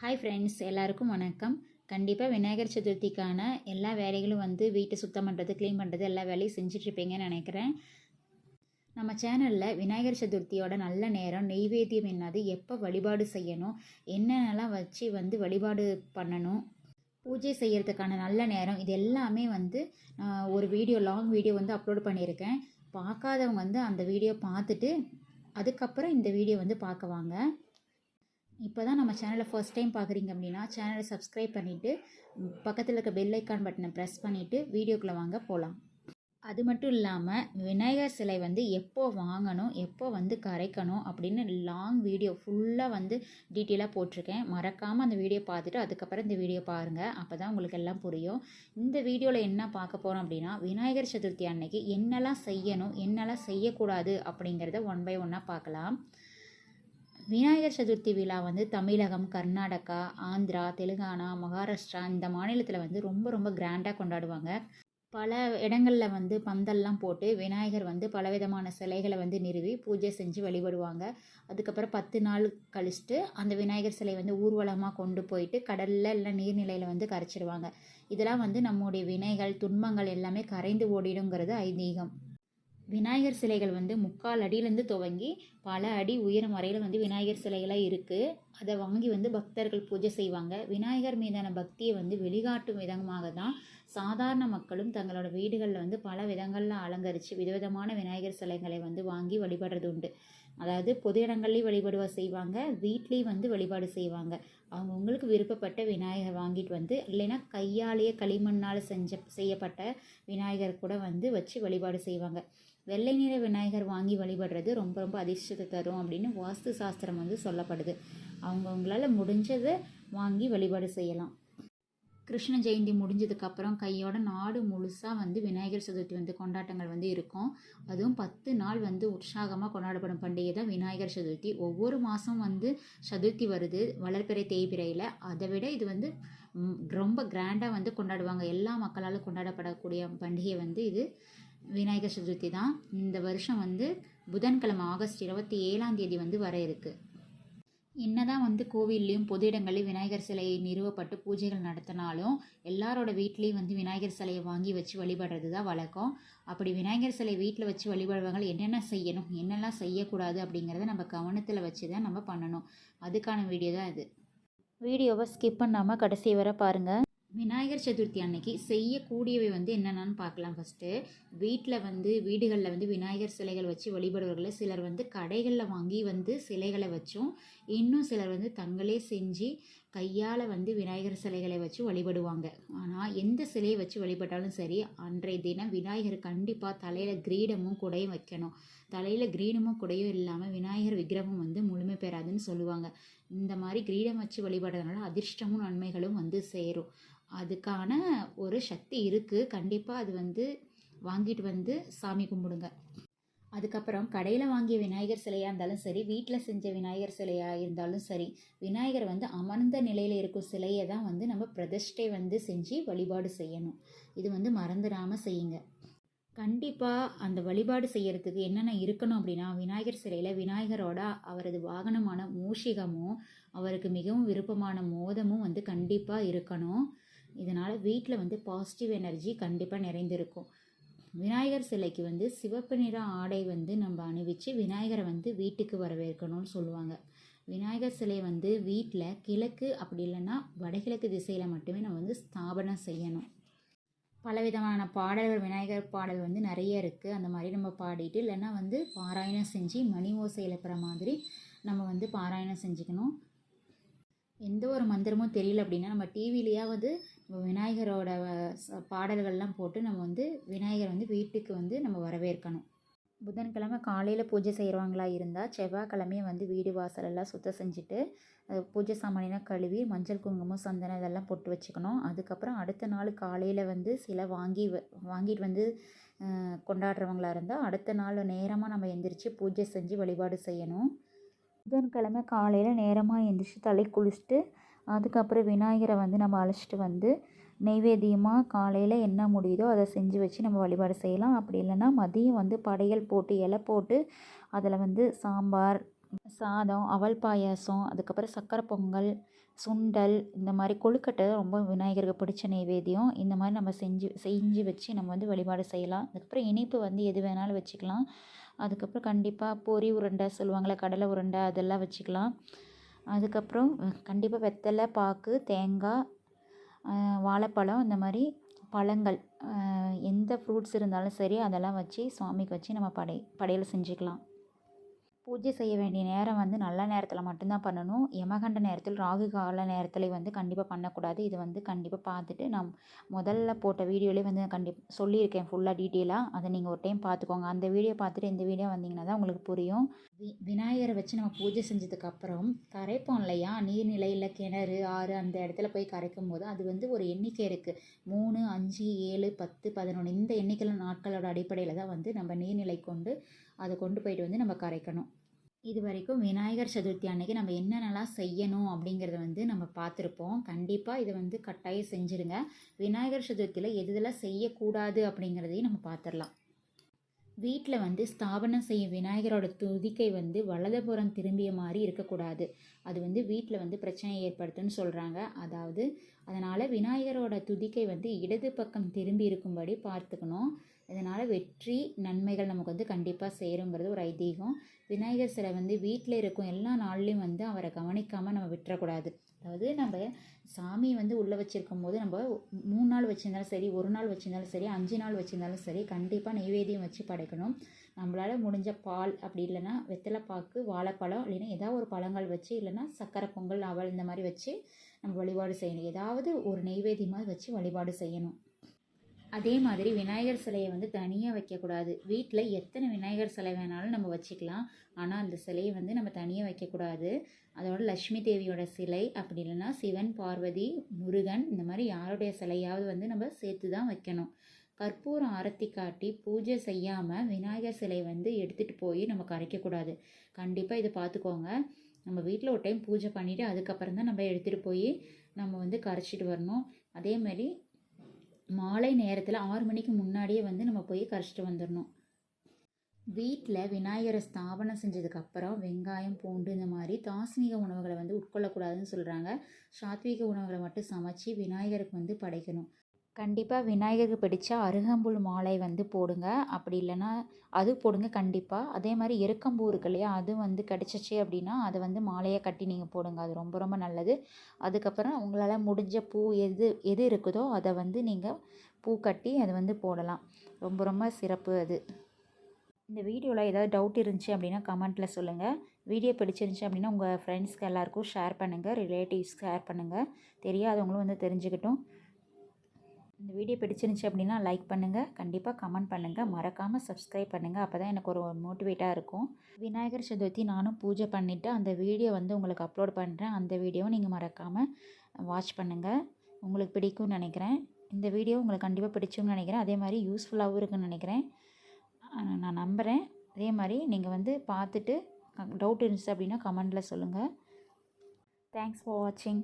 Hi friends எல்லாருக்கும் வணக்கம். கண்டிப்பாக விநாயகர் சதுர்த்திக்கான எல்லா வேலைகளும் வந்து வீட்டை சுத்தம் பண்ணுறது க்ளீன் பண்ணுறது எல்லா வேலையும் செஞ்சிட்ருப்பீங்கன்னு நினைக்கிறேன். நம்ம சேனலில் விநாயகர் சதுர்த்தியோட நல்ல நேரம் நெய்வேத்தியம் என்னது எப்போ வழிபாடு செய்யணும் என்னென்னலாம் வச்சு வந்து வழிபாடு பண்ணணும் பூஜை செய்கிறதுக்கான நல்ல நேரம் இது எல்லாமே வந்து ஒரு வீடியோ லாங் வீடியோ வந்து அப்லோட் பண்ணியிருக்கேன். பார்க்காதவங்க வந்து அந்த வீடியோ பார்த்துட்டு அதுக்கப்புறம் இந்த வீடியோ வந்து பார்க்க வாங்க. இப்போ தான் நம்ம சேனலை ஃபர்ஸ்ட் டைம் பார்க்குறீங்க அப்படின்னா சேனலை சப்ஸ்கிரைப் பண்ணிவிட்டு பக்கத்தில் இருக்க பெல் ஐக்கான் பட்டனை ப்ரெஸ் பண்ணிவிட்டு வீடியோக்குள்ளே வாங்க போகலாம் அது மட்டும் இல்லாமல் விநாயகர் சிலை வந்து எப்போ வாங்கணும் எப்போ வந்து கரைக்கணும் அப்படின்னு லாங் வீடியோ ஃபுல்லாக வந்து டீட்டெயிலாக போட்டிருக்கேன். மறக்காமல் அந்த வீடியோ பார்த்துட்டு அதுக்கப்புறம் இந்த வீடியோ பாருங்கள் அப்போ தான் உங்களுக்கு எல்லாம் புரியும். இந்த வீடியோவில் என்ன பார்க்க போகிறோம் அப்படின்னா விநாயகர் சதுர்த்தி அன்னைக்கு என்னெல்லாம் செய்யணும் என்னெல்லாம் செய்யக்கூடாது அப்படிங்கிறத ஒன் பை ஒன்னாக பார்க்கலாம். விநாயகர் சதுர்த்தி விழா வந்து தமிழகம் கர்நாடகா ஆந்திரா தெலுங்கானா மகாராஷ்டிரா இந்த மாநிலத்தில் வந்து ரொம்ப ரொம்ப கிராண்டாக கொண்டாடுவாங்க. பல இடங்களில் வந்து பந்தல்லாம் போட்டு விநாயகர் வந்து பலவிதமான சிலைகளை வந்து நிறுவி பூஜை செஞ்சு வழிபடுவாங்க. அதுக்கப்புறம் பத்து நாள் கழிச்சிட்டு அந்த விநாயகர் சிலை வந்து ஊர்வலமாக கொண்டு போயிட்டு கடலில் இல்லை நீர்நிலையில் வந்து கரைச்சிடுவாங்க இதெல்லாம் வந்து நம்முடைய வினைகள் துன்பங்கள் எல்லாமே கரைந்து ஓடிடுங்கிறது ஐதீகம். விநாயகர் சிலைகள் வந்து முக்கால் அடியிலேருந்து துவங்கி பல அடி உயரம் வரையில் வந்து விநாயகர் சிலைகளாக இருக்குது அதை வாங்கி வந்து பக்தர்கள் பூஜை செய்வாங்க. விநாயகர் மீதான பக்தியை வந்து வெளிகாட்டும் விதமாக தான் சாதாரண மக்களும் தங்களோட வீடுகளில் வந்து பல விதங்களில் அலங்கரித்து விதவிதமான விநாயகர் சிலைகளை வந்து வாங்கி வழிபடுறது உண்டு. அதாவது பொது இடங்கள்லேயும் வழிபடுவா செய்வாங்க வீட்லேயும் வந்து வழிபாடு செய்வாங்க. அவங்கவுங்களுக்கு விருப்பப்பட்ட விநாயகர் வாங்கிட்டு வந்து இல்லைன்னா கையாலேயே களிமண்ணால் செஞ்ச செய்யப்பட்ட விநாயகர் கூட வந்து வச்சு வழிபாடு செய்வாங்க. வெள்ளை நிற விநாயகர் வாங்கி வழிபடுறது ரொம்ப ரொம்ப அதிர்ஷ்டத்தை தரும் அப்படின்னு வாஸ்து சாஸ்திரம் வந்து சொல்லப்படுது. அவங்கவுங்களால் முடிஞ்சதை வாங்கி வழிபாடு செய்யலாம். கிருஷ்ண ஜெயந்தி முடிஞ்சதுக்கப்புறம் கையோட நாடு முழுசாக வந்து விநாயகர் சதுர்த்தி வந்து கொண்டாட்டங்கள் வந்து இருக்கும். அதுவும் பத்து நாள் வந்து உற்சாகமாக கொண்டாடப்படும் பண்டிகை தான் விநாயகர் சதுர்த்தி. ஒவ்வொரு மாதம் வந்து சதுர்த்தி வருது வளர்பிறை தேய்பிறையில். அதை விட இது வந்து ரொம்ப கிராண்டாக வந்து கொண்டாடுவாங்க. எல்லா மக்களால் கொண்டாடப்படக்கூடிய பண்டிகை வந்து இது விநாயகர் சதுர்த்தி தான். இந்த வருஷம் வந்து புதன்கிழமை ஆகஸ்ட் இருபத்தி ஏழாம் தேதி வந்து வர இருக்குது என்னதான் வந்து கோவில்லையும் பொது இடங்கள்லையும் விநாயகர் சிலை நிறுவப்பட்டு பூஜைகள் நடத்தினாலும் எல்லாரோட வீட்லேயும் வந்து விநாயகர் சிலையை வாங்கி வச்சு வழிபடுறது தான் வழக்கம். அப்படி விநாயகர் சிலை வீட்டில் வச்சு வழிபடுறவங்க என்னென்ன செய்யணும் என்னெல்லாம் செய்யக்கூடாது அப்படிங்கிறத நம்ம கவனத்தில் வச்சு தான் நம்ம பண்ணணும். அதுக்கான வீடியோ தான் இது. வீடியோவை ஸ்கிப் பண்ணாமல் கடைசி வரை பாருங்கள் விநாயகர் சதுர்த்தி அன்னைக்கு செய்யக்கூடியவை வந்து என்னென்னு பார்க்கலாம் ஃபஸ்ட்டு வீட்டில் வந்து வீடுகளில் வந்து விநாயகர் சிலைகள் வச்சு வழிபடுவர்களில் சிலர் வந்து கடைகளில் வாங்கி வந்து சிலைகளை வச்சும் இன்னும் சிலர் வந்து தங்களே செஞ்சு கையால் வந்து விநாயகர் சிலைகளை வச்சு வழிபடுவாங்க. ஆனால் எந்த சிலையை வச்சு வழிபட்டாலும் சரி அன்றைய தினம் விநாயகர் கண்டிப்பாக தலையில் கிரீடமும் குடையும் வைக்கணும். தலையில் கிரீடமும் குடையும் இல்லாமல் விநாயகர் விக்கிரகம் வந்து முழுமை பெறாதுன்னு சொல்லுவாங்க. இந்த மாதிரி கிரீடம் வச்சு வழிபடுறதுனால அதிர்ஷ்டமும் நன்மைகளும் வந்து சேரும். அதுக்கான ஒரு சக்தி இருக்குது கண்டிப்பாக அது வந்து வாங்கிட்டு வந்து சாமி கும்பிடுங்க. அதுக்கப்புறம் கடையில் வாங்கிய விநாயகர் சிலையாக இருந்தாலும் சரி வீட்டில் செஞ்ச விநாயகர் சிலையாக இருந்தாலும் சரி விநாயகர் வந்து அமர்ந்த நிலையில் இருக்கும் சிலையை தான் வந்து நம்ம பிரதிஷ்டை வந்து செஞ்சு வழிபாடு செய்யணும். இது வந்து மறந்துடாமல் செய்யுங்க. கண்டிப்பாக அந்த வழிபாடு செய்யறதுக்கு என்னென்ன இருக்கணும் அப்படின்னா விநாயகர் சிலையில் விநாயகரோட அவரது வாகனமான மூஷிகமும் அவருக்கு மிகவும் விருப்பமான மோதமும் வந்து கண்டிப்பாக இருக்கணும். இதனால் வீட்டில் வந்து பாசிட்டிவ் எனர்ஜி கண்டிப்பாக நிறைந்திருக்கும். விநாயகர் சிலைக்கு வந்து சிவப்பு நிற ஆடை வந்து நம்ம அணிவிச்சு விநாயகரை வந்து வீட்டுக்கு வரவேற்கணும்னு சொல்லுவாங்க. விநாயகர் சிலை வந்து வீட்டில் கிழக்கு அப்படி இல்லைன்னா வடகிழக்கு திசையில் மட்டுமே நம்ம வந்து ஸ்தாபனம் செய்யணும். பலவிதமான பாடல்கள் விநாயகர் பாடல் வந்து நிறைய இருக்குது அந்த மாதிரி நம்ம பாடிட்டு இல்லைன்னா வந்து பாராயணம் செஞ்சு மணி ஓசை எழுப்புற மாதிரி நம்ம வந்து பாராயணம் செஞ்சுக்கணும். எந்த ஒரு மந்திரமும் தெரியல அப்படின்னா நம்ம டிவிலேயாவது நம்ம விநாயகரோட பாடல்கள்லாம் போட்டு நம்ம வந்து விநாயகர் வந்து வீட்டுக்கு வந்து நம்ம வரவேற்கணும். புதன்கிழமை காலையில் பூஜை செய்கிறவங்களா இருந்தால் செவ்வாய்க்கிழமையே வந்து வீடு வாசலெல்லாம் சுத்தம் செஞ்சுட்டு பூஜை சாமானியெல்லாம் கழுவி மஞ்சள் குங்குமம் சந்தனம் இதெல்லாம் போட்டு வச்சுக்கணும். அதுக்கப்புறம் அடுத்த நாள் காலையில் வந்து சில வாங்கி வ- வாங்கிட்டு வந்து கொண்டாடுறவங்களா இருந்தால் அடுத்த நாள் நேரமாக நம்ம எந்திரிச்சு பூஜை செஞ்சு வழிபாடு செய்யணும். புதன்கிழமை காலையில் நேரமாக எந்திரிச்சு தலை குளிச்சுட்டு அதுக்கப்புறம் விநாயகரை வந்து நம்ம அழைச்சிட்டு வந்து நெய்வேத்தியமாக காலையில் என்ன முடியுதோ அதை செஞ்சு வச்சு நம்ம வழிபாடு செய்யலாம். அப்படி இல்லைன்னா மதியம் வந்து படையல் போட்டு இலை போட்டு அதில் வந்து சாம்பார் சாதம் அவல் பாயாசம் அதுக்கப்புறம் சக்கரை பொங்கல் சுண்டல் இந்த மாதிரி கொழுக்கட்டை ரொம்ப விநாயகருக்கு பிடிச்ச நைவேத்தியம் இந்த மாதிரி நம்ம செஞ்சு செஞ்சு வச்சு நம்ம வந்து வழிபாடு செய்யலாம். அதுக்கப்புறம் இனிப்பு வந்து எது வேணாலும் வச்சுக்கலாம். அதுக்கப்புறம் கண்டிப்பாக பொரி உருண்டை சொல்லுவாங்கள்ல கடலை உருண்டை அதெல்லாம் வச்சுக்கலாம். அதுக்கப்புறம் கண்டிப்பாக வெத்தலை பாக்கு தேங்காய் வாழைப்பழம் இந்த மாதிரி பழங்கள் எந்த ஃப்ரூட்ஸ் இருந்தாலும் சரி அதெல்லாம் வச்சு சுவாமிக்கு வச்சு நம்ம படை படையல் செஞ்சுக்கலாம். பூஜை செய்ய வேண்டிய நேரம் வந்து நல்ல நேரத்தில் மட்டும்தான் பண்ணணும். யமகண்ட நேரத்தில் ராகு கால நேரத்தில் வந்து கண்டிப்பாக பண்ணக்கூடாது. இது வந்து கண்டிப்பாக பார்த்துட்டு நான் முதல்ல போட்ட வீடியோலேயே வந்து கண்டிப்பாக சொல்லியிருக்கேன் ஃபுல்லாக டீட்டெயிலாக அதை நீங்கள் ஒரு டைம் பார்த்துக்கோங்க. அந்த வீடியோ பார்த்துட்டு இந்த வீடியோ வந்தீங்கன்னா தான் உங்களுக்கு புரியும். வி விநாயகரை வச்சு நம்ம பூஜை செஞ்சதுக்கப்புறம் கரைப்போம் இல்லையா? நீர்நிலையில் கிணறு ஆறு அந்த இடத்துல போய் கரைக்கும் போது அது வந்து ஒரு எண்ணிக்கை இருக்குது மூணு அஞ்சு ஏழு பத்து பதினொன்று இந்த எண்ணிக்கையில் நாட்களோட அடிப்படையில் தான் வந்து நம்ம நீர்நிலை கொண்டு அதை கொண்டு போயிட்டு வந்து நம்ம கரைக்கணும். இது வரைக்கும் விநாயகர் சதுர்த்தி அன்னைக்கு நம்ம என்னென்னலாம் செய்யணும் அப்படிங்கிறத வந்து நம்ம பார்த்துருப்போம். கண்டிப்பாக இதை வந்து கட்டாயம் செஞ்சுருங்க. விநாயகர் சதுர்த்தியில் எது இதெல்லாம் செய்யக்கூடாது அப்படிங்கிறதையும் நம்ம பார்த்துடலாம். வீட்டில் வந்து ஸ்தாபனம் செய்யும் விநாயகரோட துதிக்கை வந்து வலதுபுறம் திரும்பிய மாதிரி இருக்கக்கூடாது. அது வந்து வீட்டில் வந்து பிரச்சனையை ஏற்படுத்துன்னு சொல்கிறாங்க அதாவது அதனால் விநாயகரோட துதிக்கை வந்து இடது பக்கம் திரும்பி இருக்கும்படி பார்த்துக்கணும். இதனால் வெற்றி நன்மைகள் நமக்கு வந்து கண்டிப்பாக சேருங்கிறது ஒரு ஐதீகம். விநாயகர் சிலை வந்து வீட்டில் இருக்கும் எல்லா நாள்லேயும் வந்து அவரை கவனிக்காமல் நம்ம விட்டுறக்கூடாது. அதாவது நம்ம சாமி வந்து உள்ளே வச்சுருக்கும் போது நம்ம மூணு நாள் வச்சுருந்தாலும் சரி ஒரு நாள் வச்சுருந்தாலும் சரி அஞ்சு நாள் வச்சுருந்தாலும் சரி கண்டிப்பாக நெய்வேதியம் வச்சு படைக்கணும். நம்மளால் முடிஞ்ச பால் அப்படி இல்லைன்னா வெத்தலைப்பாக்கு வாழைப்பழம் இல்லைன்னா ஏதாவது ஒரு பழங்கள் வச்சு இல்லைன்னா சக்கரை பொங்கல் அவல் இந்த மாதிரி வச்சு நம்ம வழிபாடு செய்யணும். ஏதாவது ஒரு நெய்வேதியமாக வச்சு வழிபாடு செய்யணும். அதே மாதிரி விநாயகர் சிலையை வந்து தனியாக வைக்கக்கூடாது. வீட்டில் எத்தனை விநாயகர் சிலை வேணாலும் நம்ம வச்சுக்கலாம். ஆனால் அந்த சிலையை வந்து நம்ம தனியாக வைக்கக்கூடாது. அதோட லக்ஷ்மி தேவியோட சிலை அப்படி இல்லைன்னா சிவன் பார்வதி முருகன் இந்த மாதிரி யாருடைய சிலையாவது வந்து நம்ம சேர்த்து தான் வைக்கணும். கற்பூரம் ஆரத்தி காட்டி பூஜை செய்யாமல் விநாயகர் சிலை வந்து எடுத்துகிட்டு போய் நம்ம கரைக்கக்கூடாது. கண்டிப்பாக இதை பார்த்துக்கோங்க நம்ம வீட்டில் ஒரு டைம் பூஜை பண்ணிவிட்டு அதுக்கப்புறம் தான் நம்ம எடுத்துகிட்டு போய் நம்ம வந்து கரைச்சிட்டு வரணும். அதேமாதிரி மாலை நேரத்தில் ஆறு மணிக்கு முன்னாடியே வந்து நம்ம போய் கரைச்சிட்டு வந்துடணும் வீட்டில் விநாயகரை ஸ்தாபனம் செஞ்சதுக்கப்புறம் வெங்காயம் பூண்டு இந்த மாதிரி தாஸ்மீக உணவுகளை வந்து உட்கொள்ளக்கூடாதுன்னு சொல்கிறாங்க சாத்வீக உணவுகளை மட்டும் சமைச்சு விநாயகருக்கு வந்து படைக்கணும். கண்டிப்பாக விநாயகருக்கு பிடித்த அருகம்புல் மாலை வந்து போடுங்க. அப்படி இல்லைன்னா அது போடுங்க கண்டிப்பாக அதே மாதிரி எருக்கம்பூ இருக்கு இல்லையா அது வந்து கிடச்சிச்சு அப்படின்னா அதை வந்து மாலையாக கட்டி நீங்கள் போடுங்க. அது ரொம்ப ரொம்ப நல்லது. அதுக்கப்புறம் உங்களால் முடிஞ்ச பூ எது எது இருக்குதோ அதை வந்து நீங்கள் பூ கட்டி அதை வந்து போடலாம். ரொம்ப ரொம்ப சிறப்பு அது. இந்த வீடியோவில் ஏதாவது டவுட் இருந்துச்சு அப்படின்னா கமெண்ட்டில் சொல்லுங்கள் வீடியோ பிடிச்சிருந்துச்சி அப்படின்னா உங்கள் ஃப்ரெண்ட்ஸ்க்கு எல்லாேருக்கும் ஷேர் பண்ணுங்கள் ரிலேட்டிவ்ஸ் ஷேர் பண்ணுங்கள் தெரியாதவங்களும் வந்து தெரிஞ்சுக்கிட்டும். இந்த வீடியோ பிடிச்சிருந்துச்சி அப்படின்னா லைக் பண்ணுங்கள் கண்டிப்பாக கமெண்ட் பண்ணுங்கள் மறக்காமல் சப்ஸ்கிரைப் பண்ணுங்கள் அப்போ தான் எனக்கு ஒரு மோட்டிவேட்டாக இருக்கும். விநாயகர் சதுர்த்தி நானும் பூஜை பண்ணிவிட்டு அந்த வீடியோ வந்து உங்களுக்கு அப்லோட் பண்ணுறேன் அந்த வீடியோவை நீங்கள் மறக்காமல் வாட்ச் பண்ணுங்கள் உங்களுக்கு பிடிக்கும்னு நினைக்கிறேன். இந்த வீடியோ உங்களுக்கு கண்டிப்பாக பிடிச்சும்னு நினைக்கிறேன். அதே மாதிரி யூஸ்ஃபுல்லாகவும் இருக்குன்னு நினைக்கிறேன். நான் நம்புகிறேன் அதே மாதிரி நீங்கள் வந்து பார்த்துட்டு டவுட் இருந்துச்சு அப்படின்னா கமெண்டில் சொல்லுங்கள் தேங்க்ஸ் ஃபார் வாட்சிங்